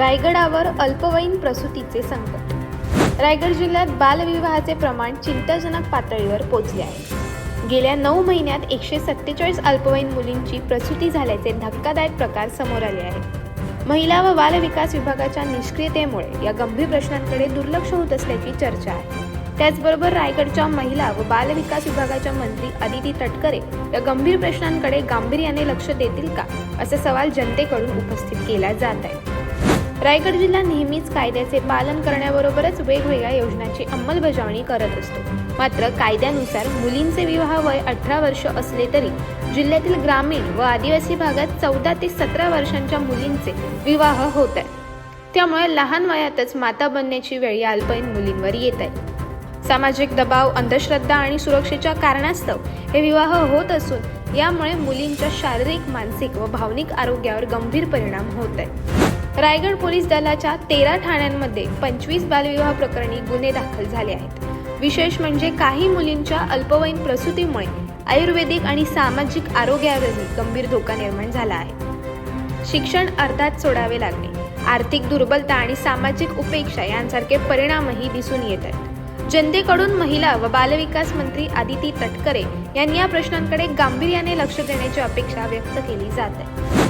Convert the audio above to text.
रायगडावर अल्पवयीन प्रसूतीचे संकट. रायगड जिल्ह्यात बालविवाहाचे प्रमाण चिंताजनक पातळीवर पोहोचले आहे. गेल्या नऊ महिन्यात एकशे सत्तेचाळीस अल्पवयीन मुलींची प्रसूती झाल्याचे धक्कादायक प्रकार समोर आले आहेत. महिला व बाल विकास विभागाच्या निष्क्रियतेमुळे या गंभीर प्रश्नांकडे दुर्लक्ष होत असल्याची चर्चा आहे. त्याचबरोबर रायगडच्या महिला व बाल विकास विभागाच्या मंत्री अदिती तटकरे या गंभीर प्रश्नांकडे गांभीर्याने लक्ष देतील का? असा सवाल जनतेकडून उपस्थित केला जात आहे. रायगड जिल्हा नेहमीच कायद्याचे पालन करण्याबरोबरच वेगवेगळ्या योजनांची अंमलबजावणी करत असतो. मात्र कायद्यानुसार मुलींचे विवाह वय अठरा वर्ष असले तरी जिल्ह्यातील ग्रामीण व आदिवासी भागात चौदा ते सतरा वर्षांच्या मुलींचे विवाह होत आहे त्यामुळे लहान वयातच माता बनण्याची वेळ या मुलींवर येत आहे. सामाजिक दबाव अंधश्रद्धा आणि सुरक्षेच्या कारणास्तव हे विवाह होत असून यामुळे मुलींच्या शारीरिक मानसिक व भावनिक आरोग्यावर गंभीर परिणाम होत आहे. रायगड पोलीस दलाच्या तेरा ठाण्यांमध्ये पंचवीस बालविवाह प्रकरणी गुन्हे दाखल झाले आहेत. विशेष म्हणजे काही मुलींच्या अल्पवयीन प्रसूतीमुळे आयुर्वेदिक आणि सामाजिक आरोग्यावरही गंभीर धोका निर्माण झाला आहे. शिक्षण अर्धात सोडावे लागणे आर्थिक दुर्बलता आणि सामाजिक उपेक्षा यांसारखे परिणामही दिसून येत आहेत. जनतेकडून महिला व बालविकास मंत्री आदिती तटकरे यांनी या प्रश्नांकडे गांभीर्याने लक्ष देण्याची अपेक्षा व्यक्त केली जात आहे.